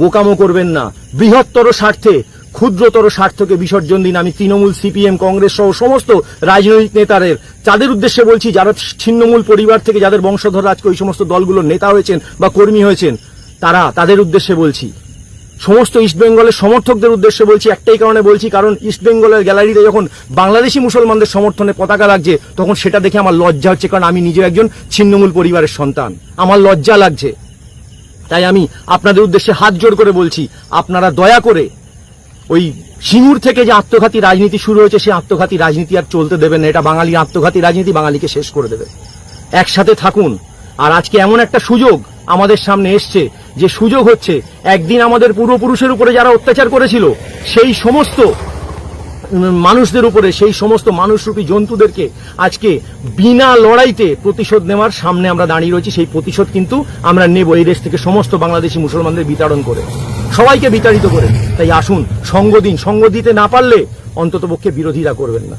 বোকামো করবেন না। বৃহত্তর স্বার্থে, ক্ষুদ্রতর স্বার্থকে বিসর্জন দিন আমি তৃণমূল, সিপিএম, কংগ্রেস সহ সমস্ত রাজনৈতিক নেতাদের। তাদের উদ্দেশ্যে বলছি, যারা ছিন্নমূল পরিবার থেকে যাদের বংশধর আজকে ওই সমস্ত দলগুলোর নেতা হয়েছেন বা কর্মী হয়েছেন, তারা তাদের উদ্দেশ্যে বলছি। সমস্ত ইস্টবেঙ্গলের সমর্থকদের উদ্দেশ্যে বলছি, একটাই কারণে বলছি, কারণ ইস্টবেঙ্গলের গ্যালারিতে যখন বাংলাদেশি মুসলমানদের সমর্থনে পতাকা লাগছে, তখন সেটা দেখে আমার লজ্জা হচ্ছে, কারণ আমি নিজে একজন ছিন্নমূল পরিবারের সন্তান। আমার লজ্জা লাগছে। তাই আমি আপনাদের উদ্দেশ্যে হাত জোড় করে বলছি, আপনারা দয়া করে ওই সিঙ্গুর থেকে যে আত্মঘাতী রাজনীতি শুরু হয়েছে, সেই আত্মঘাতী রাজনীতি আর চলতে দেবেন না। এটা বাঙালি আত্মঘাতী রাজনীতি, বাঙালিকে শেষ করে দেবে। একসাথে থাকুন। আর আজকে এমন একটা সুযোগ আমাদের সামনে এসছে, যে সুযোগ হচ্ছে, একদিন আমাদের পূর্বপুরুষের উপরে যারা অত্যাচার করেছিল, সেই সমস্ত মানুষদের উপরে, সেই সমস্ত মানুষরূপী জন্তুদেরকে আজকে বিনা লড়াইতে প্রতিশোধ নেওয়ার সামনে আমরা দাঁড়িয়ে রয়েছি। সেই প্রতিশোধ কিন্তু আমরা নেব এই দেশ থেকে সমস্ত বাংলাদেশি মুসলমানদের বিতাড়ন করে। সবাইকে বিতাড়িত করে। তাই আসুন, সঙ্গ দিন। সঙ্গ দিতে না পারলে অন্ততপক্ষে বিরোধীরা করবেন না।